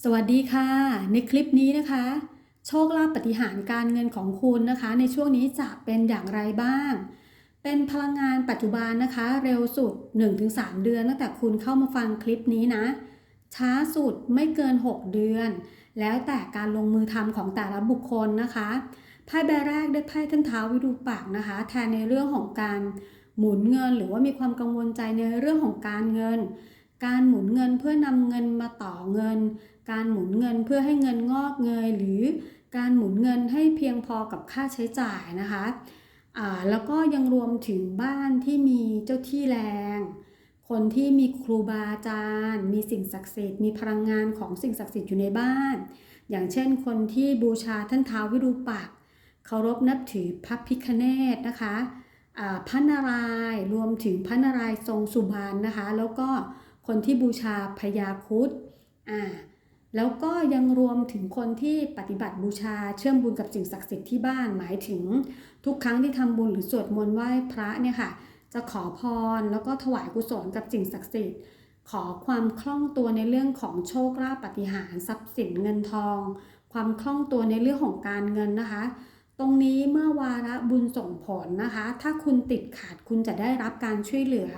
สวัสดีค่ะ ในคลิปนี้นะคะ โชคลาภปฏิหารการเงินของคุณนะคะ ในช่วงนี้จะเป็นอย่างไรบ้าง เป็นพลังงานปัจจุบันนะคะ เร็วสุด 1-3 เดือนตั้งแต่คุณเข้ามาฟังคลิปนี้นะ ช้าสุดไม่เกิน 6 เดือน แล้วแต่การลงมือทำของแต่ละบุคคลนะคะไพ่ใบแรกได้ไพ่ท่านเท้าวิรูปักนะคะ แทนในเรื่องของการหมุนเงิน หรือว่ามีความกังวลใจในเรื่องของการเงิน การหมุนเงินเพื่อนำเงินมาต่อเงิน การหมุนเงินเพื่อให้เงินงอกเงยหรือการหมุนเงินให้เพียงพอกับค่าใช้จ่ายนะคะแล้วก็ยังรวมถึงบ้านที่มีเจ้าที่แรง คนที่มีครูบาอาจารย์ มีสิ่งศักดิ์สิทธิ์ มีพลังงานของสิ่งศักดิ์สิทธิ์อยู่ในบ้าน อย่างเช่น คนที่บูชาท่านท้าววิรูปักษ์เคารพนับถือพระพิคเนตนะคะพระนารายรวมถึงพระนารายทรงสุบรรณนะคะ แล้วก็คนที่บูชาพญาครุฑอ่า แล้วก็ยังรวมถึงคนที่ปฏิบัติบูชาเชื่อมบุญกับสิ่งศักดิ์สิทธิ์ที่บ้านหมายถึง ทุกครั้งที่ทำบุญหรือสวดมนต์ไหว้พระเนี่ยค่ะ จะขอพรแล้วก็ถวายกุศลกับสิ่งศักดิ์สิทธิ์ ขอความคล่องตัวในเรื่องของโชคลาภปฏิหารทรัพย์สินเงินทอง ความคล่องตัวในเรื่องของการเงินนะคะ ตรงนี้เมื่อวาระบุญส่งผลนะคะ ถ้าคุณติดขัดคุณจะได้รับการช่วยเหลือ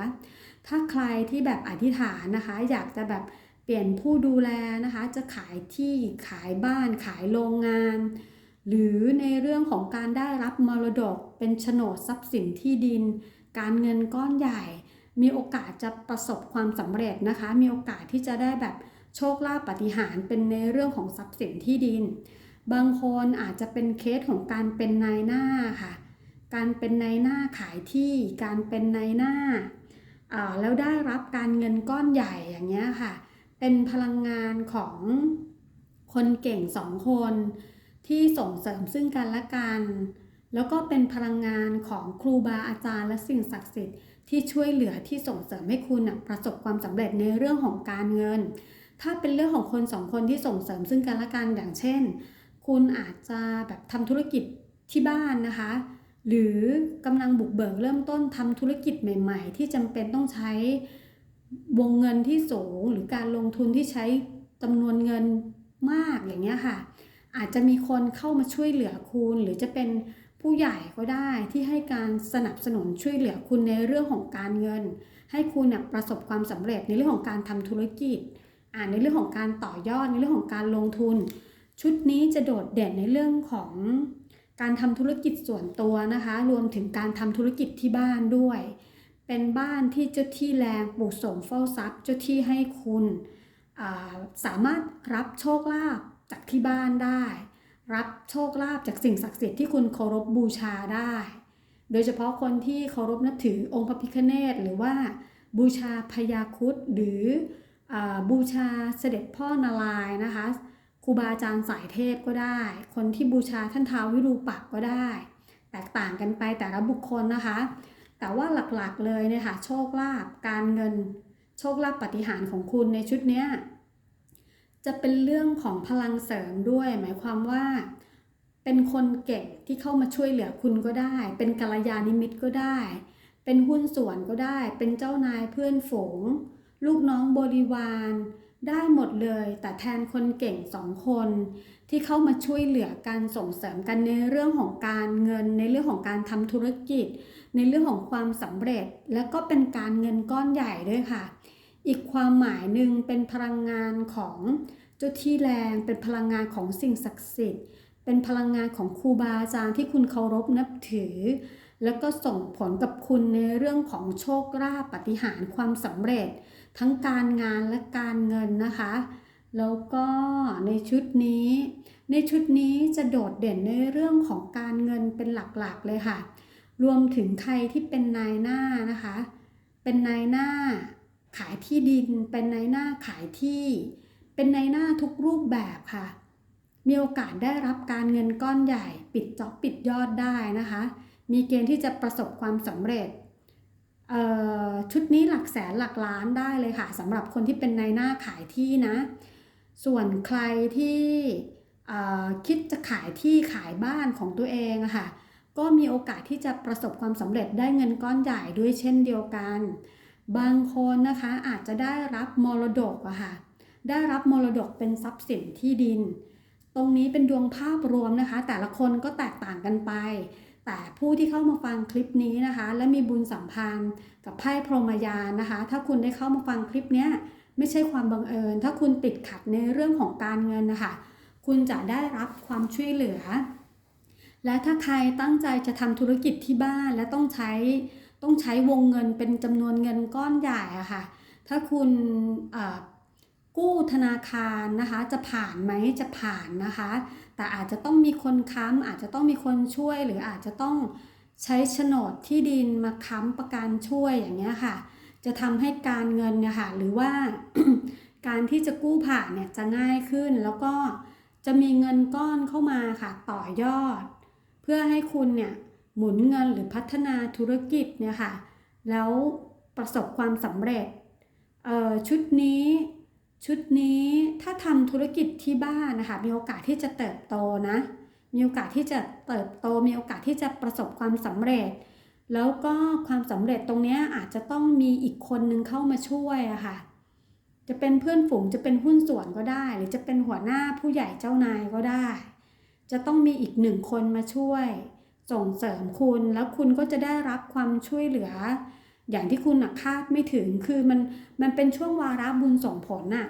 ถ้าใครที่แบบอธิษฐานนะคะ อยากจะแบบ เปลี่ยนผู้ดูแลนะคะ จะขายที่ขายบ้านขายโรงงาน หรือในเรื่องของการได้รับมรดกเป็นโฉนดทรัพย์สินที่ดิน การเงินก้อนใหญ่ มีโอกาสจะประสบความสำเร็จนะคะ มีโอกาสที่จะได้แบบโชคลาภปฏิหารเป็นในเรื่องของทรัพย์สินที่ดิน บางคนอาจจะเป็นเคสของการเป็นนายหน้าค่ะ การเป็นนายหน้าขายที่ การเป็นนายหน้าอ่าแล้วได้รับการเงินก้อนใหญ่อย่างเงี้ยค่ะ เป็นพลังงานของคนเก่งสองคนที่ส่งเสริมซึ่งกันและกัน แล้วก็เป็นพลังงานของครูบาอาจารย์และสิ่งศักดิ์สิทธิ์ที่ช่วยเหลือที่ส่งเสริมให้คุณประสบความสำเร็จในเรื่องของการเงิน ถ้าเป็นเรื่องของคนสองคนที่ส่งเสริมซึ่งกันและกันอย่างเช่น คุณอาจจะแบบทำธุรกิจที่บ้านนะคะ หรือกำลังบุกเบิกเริ่มต้นทำธุรกิจใหม่ ๆ ที่จำเป็นต้องใช้ วงเงินที่สูงหรือการลงทุนที่ใช้จำนวนเงินมากอย่างเงี้ยค่ะ อาจจะมีคนเข้ามาช่วยเหลือคุณหรือจะเป็นผู้ใหญ่ก็ได้ที่ให้การสนับสนุนช่วยเหลือคุณในเรื่องของการเงิน ให้คุณประสบความสำเร็จในเรื่องของการทำธุรกิจอ่าในเรื่องของการต่อยอดในเรื่องของการลงทุน ชุดนี้จะโดดเด่นในเรื่องของการทำธุรกิจส่วนตัวนะคะ รวมถึงการทำธุรกิจที่บ้านด้วย เป็นบ้านที่เจ้าที่แรงปลูกสมเฝ้าทรัพย์เจ้าที่ให้คุณาสามารถรับโชคลาภจากที่บ้านได้ รับโชคลาภจากสิ่งศักดิ์สิทธิ์ที่คุณเคารพบูชาได้ โดยเฉพาะคนที่เคารพนับถือองค์พระพิฆเนศหรือว่าบูชาพญาครุฑหรืออบูชาเสด็จพ่อนารายนะคะครูบาอาจารย์สายเทพก็ได้ คนที่บูชาท่านท้าววิรูปักก็ได้ แตกต่างกันไปแต่ละบุคคลนะคะ แต่ว่าหลักๆเลยเนี่ยค่ะโชคลาภการเงิน โชคลาภปฏิหารของคุณในชุดเนี้ยจะเป็นเรื่องของพลังเสริมด้วย หมายความว่า เป็นคนเก่งที่เข้ามาช่วยเหลือคุณก็ได้ เป็นกัลยาณมิตรก็ได้ เป็นหุ้นส่วนก็ได้ เป็นเจ้านายเพื่อนฝูง ลูกน้องบริวาร ได้หมดเลย แต่แทนคนเก่งสองคน ที่เข้ามาช่วยเหลือการส่งเสริมกันในเรื่องของการเงิน ในเรื่องของการทำธุรกิจ ในเรื่องของความสำเร็จและก็เป็นการเงินก้อนใหญ่ด้วยค่ะ อีกความหมายหนึ่งเป็นพลังงานของเจ้าที่แรงเป็นพลังงานของสิ่งศักดิ์สิทธิ์ เป็นพลังงานของครูบาอาจารย์ที่คุณเคารพนับถือ แล้วก็ส่งผลกับคุณในเรื่องของโชคลาภปฏิหารความสำเร็จ ทั้งการงานและการเงินนะคะ แล้วก็ในชุดนี้ ในชุดนี้จะโดดเด่นในเรื่องของการเงินเป็นหลักๆเลยค่ะ รวมถึงใครที่เป็นนายหน้านะคะ เป็นนายหน้าขายที่ดิน เป็นนายหน้าขายที่ เป็นนายหน้าทุกรูปแบบค่ะ มีโอกาสได้รับการเงินก้อนใหญ่ ปิดจ็อบปิดยอดได้นะคะ มีเกณฑ์ที่จะประสบความสำเร็จ ชุดนี้หลักแสนหลักล้านได้เลยค่ะสำหรับคนที่เป็นนายหน้าขายที่นะ ส่วนใครที่คิดจะขายที่ขายบ้านของตัวเองค่ะ ก็มีโอกาสที่จะประสบความสำเร็จได้เงินก้อนใหญ่ด้วยเช่นเดียวกัน บางคนนะคะอาจจะได้รับมรดกอะค่ะได้รับมรดกเป็นทรัพย์สินที่ดิน ตรงนี้เป็นดวงภาพรวมนะคะ แต่ละคนก็แตกต่างกันไป แต่ผู้ที่เข้ามาฟังคลิปนี้นะคะ และมีบุญสัมพันธ์กับไพ่พรหมยานนะคะ ถ้าคุณได้เข้ามาฟังคลิปนี้ไม่ใช่ความบังเอิญ ถ้าคุณติดขัดในเรื่องของการเงินนะคะ คุณจะได้รับความช่วยเหลือ และถ้าใครตั้งใจจะทำธุรกิจที่บ้านและต้องใช้ต้องใช้วงเงินเป็นจำนวนเงินก้อนใหญ่อะค่ะ ถ้าคุณกู้ธนาคารนะคะจะผ่านไหมจะผ่านนะคะ แต่อาจจะต้องมีคนค้ำอาจจะต้องมีคนช่วยหรืออาจจะต้องใช้โฉนดที่ดินมาค้ำประกันช่วยอย่างเงี้ยค่ะ จะทำให้การเงินเนี่ยค่ะหรือว่าการที่จะกู้ผ่านเนี่ยจะง่ายขึ้นแล้วก็จะมีเงินก้อนเข้ามาค่ะต่อยอด เพื่อให้คุณเนี่ยหมุนเงินหรือพัฒนาธุรกิจเนี่ยค่ะ แล้วประสบความสำเร็จชุดนี้ชุดนี้ถ้าทำธุรกิจที่บ้านนะคะมีโอกาสที่จะเติบโตนะ มีโอกาสที่จะเติบโต มีโอกาสที่จะประสบความสำเร็จ แล้วก็ความสำเร็จตรงนี้อาจจะต้องมีอีกคนนึงเข้ามาช่วยอะค่ะ จะเป็นเพื่อนฝูงจะเป็นหุ้นส่วนก็ได้ หรือจะเป็นหัวหน้าผู้ใหญ่เจ้านายก็ได้ จะต้องมีอีกหนึ่งคนมาช่วย ส่งเสริมคุณแล้วคุณก็จะได้รับความช่วยเหลือ อย่างที่คุณคาดไม่ถึงคือมันมันเป็นช่วงวาระบุญส่งผลน่ะ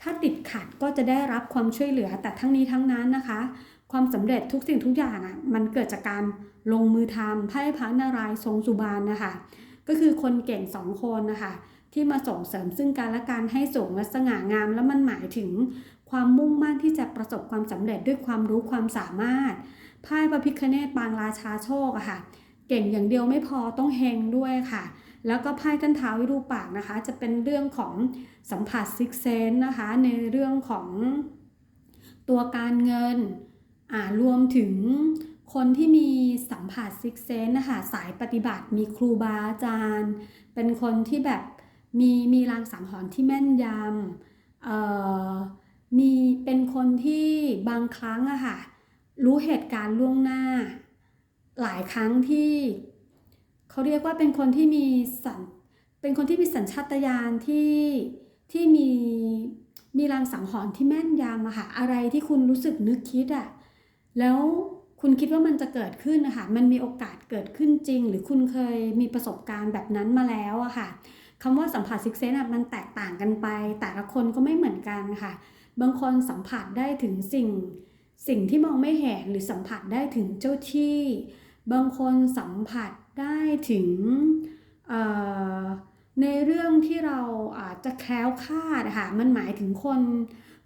ถ้าติดขัดก็จะได้รับความช่วยเหลือแต่ทั้งนี้ทั้งนั้นนะคะ ความสำเร็จทุกสิ่งทุกอย่างอะมันเกิดจากการลงมือทำไพ่พระนารายณ์ทรงสุบานนะคะ ก็คือคนเก่งสองคนนะคะ ที่มาส่งเสริมซึ่งกันและกันให้สูงและสง่างาม แล้วมันหมายถึงความมุ่งมั่นที่จะประสบความสำเร็จด้วยความรู้ความสามารถไพ่พระพิคเนตปางราชาโชคอะค่ะ เก่งอย่างเดียวไม่พอต้องเฮงด้วยค่ะ แล้วก็ไพ่ท่านท้าววิรูปากนะคะ จะเป็นเรื่องของสัมผัสซิกเซนนะคะ ในเรื่องของตัวการเงินอ่ารวมถึงคนที่มีสัมผัสซิกเซนนะคะสายปฏิบัติมีครูบาอาจารย์ เป็นคนที่แบบ มีมีรางสังหรณ์ที่แม่นยำเอ่อมีเป็นคนที่บางครั้งอะค่ะรู้เหตุการณ์ล่วงหน้า หลายครั้งที่เขาเรียกว่าเป็นคนที่มีสัญเป็นคนที่มีสัญชาตญาณที่ที่มีมีรางสังหรณ์ที่แม่นยำอะค่ะอะไรที่คุณรู้สึกนึกคิดอะแล้วคุณคิดว่ามันจะเกิดขึ้นนะคะมันมีโอกาสเกิดขึ้นจริง หรือคุณเคยมีประสบการณ์แบบนั้นมาแล้วอะค่ะ คำว่าสัมผัสซิกเซนมันแตกต่างกันไป แต่ละคนก็ไม่เหมือนกันค่ะ บางคนสัมผัสได้ถึงสิ่ง สิ่งที่มองไม่เห็นหรือสัมผัสได้ถึงเจ้าที่ บางคนสัมผัสได้ถึงในเรื่องที่เราอาจจะแคล้วคลาดค่ะมันหมายถึงคน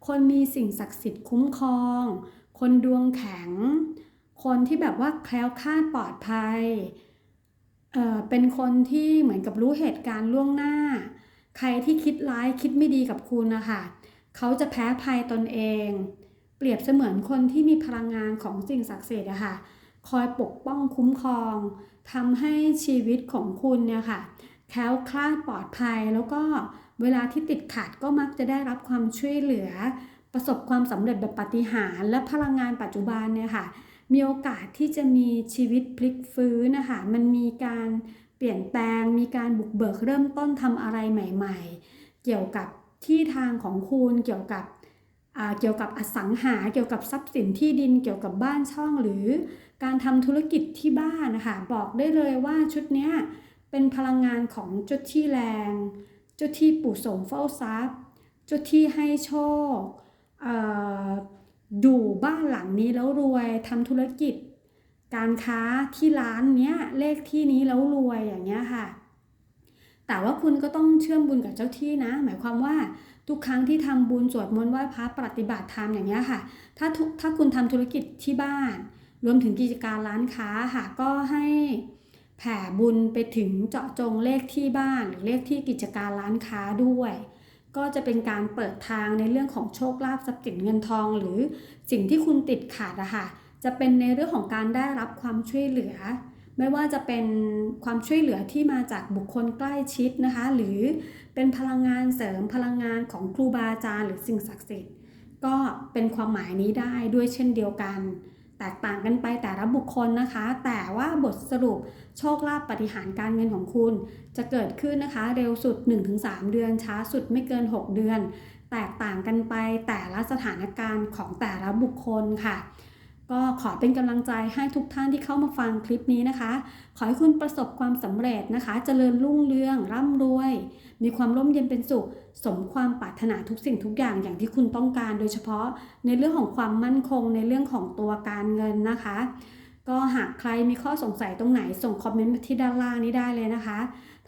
คนมีสิ่งศักดิ์สิทธิ์คุ้มครอง คนดวงแข็ง คนที่แบบว่าแคล้วคลาดปลอดภัย เออเป็นคนที่เหมือนกับรู้เหตุการณ์ล่วงหน้า ใครที่คิดร้ายคิดไม่ดีกับคุณนะคะเขาจะแพ้ภัยตนเอง เปรียบเสมือนคนที่มีพลังงานของสิ่งศักดิ์สิทธิ์อะค่ะคอยปกป้องคุ้มครองทำให้ชีวิตของคุณเนี่ยค่ะแคล้วคลาดปลอดภัยแล้วก็เวลาที่ติดขัดก็มักจะได้รับความช่วยเหลือ ประสบความสำเร็จแบบปาฏิหาริย์และพลังงานปัจจุบันเนี่ยค่ะ มีโอกาสที่จะมีชีวิตพลิกฟื้นนะคะมันมีการเปลี่ยนแปลง มีการบุกเบิกเริ่มต้นทำอะไรใหม่ ๆ เกี่ยวกับที่ทางของคุณเกี่ยวกับเกี่ยวกับอสังหา เกี่ยวกับทรัพย์สินที่ดิน เกี่ยวกับบ้านช่องหรือ การทำธุรกิจที่บ้านนะคะบอกได้เลยว่าชุดนี้เป็นพลังงานของเจ้าที่แรง เจ้าที่ปู่สมเฝ้าทรัพย์ เจ้าที่ให้โชคเอ่อดูบ้านหลังนี้แล้วรวยทำธุรกิจ การค้าที่ร้านเนี้ยเลขที่นี้แล้วรวยอย่างเงี้ยค่ะ แต่ว่าคุณก็ต้องเชื่อมบุญกับเจ้าที่นะ หมายความว่าทุกครั้งที่ทำบุญสวดมนต์ไหว้พระปฏิบัติธรรมอย่างเงี้ยค่ะ ถ้าถ้าคุณทำธุรกิจที่บ้าน รวมถึงกิจการร้านค้าค่ะก็ให้แผ่บุญไปถึงเจาะจงเลขที่บ้านหรือเลขที่กิจการร้านค้าด้วย ก็จะเป็นการเปิดทางในเรื่องของโชคลาภทรัพย์สินเงินทอง หรือสิ่งที่คุณติดขาดอะค่ะจะเป็นในเรื่องของการได้รับความช่วยเหลือ ไม่ว่าจะเป็นความช่วยเหลือที่มาจากบุคคลใกล้ชิดนะคะ หรือเป็นพลังงานเสริมพลังงานของครูบาอาจารย์หรือสิ่งศักดิ์สิทธิ์ ก็เป็นความหมายนี้ได้ด้วยเช่นเดียวกัน แตกต่างกันไปแต่ละบุคคลนะคะ แต่ว่าบทสรุปโชคลาภปฏิหารการเงินของคุณ จะเกิดขึ้นนะคะ เร็วสุด 1-3 เดือน ช้าสุดไม่เกิน 6 เดือน แตกต่างกันไปแต่ละสถานการณ์ของแต่ละบุคคลค่ะ ก็ขอเป็นกำลังใจให้ทุกท่านที่เข้ามาฟังคลิปนี้นะคะ ขอให้คุณประสบความสำเร็จนะคะเจริญรุ่งเรืองร่ำรวย มีความร่มเย็นเป็นสุข สมความปรารถนาทุกสิ่งทุกอย่างอย่างที่คุณต้องการ โดยเฉพาะในเรื่องของความมั่นคงในเรื่องของตัวการเงินนะคะ ก็หากใครมีข้อสงสัยตรงไหนส่งคอมเมนต์มาที่ด้านล่างนี้ได้เลยนะคะ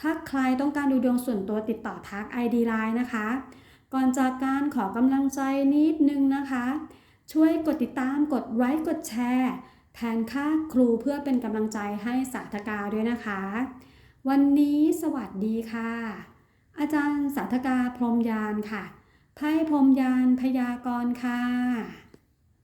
ถ้าใครต้องการดูดวงส่วนตัวติดต่อทัก ID Line นะคะ ก่อนจากการขอกำลังใจนิดนึงนะคะ ช่วยกดติดตามกดไลค์กดแชร์ แทนค่าครูเพื่อเป็นกำลังใจให้สาธกาด้วยนะคะ วันนี้สวัสดีค่ะ อาจารย์สาธกาพรมยานค่ะไพ่พรมยานพยากรณ์ค่ะ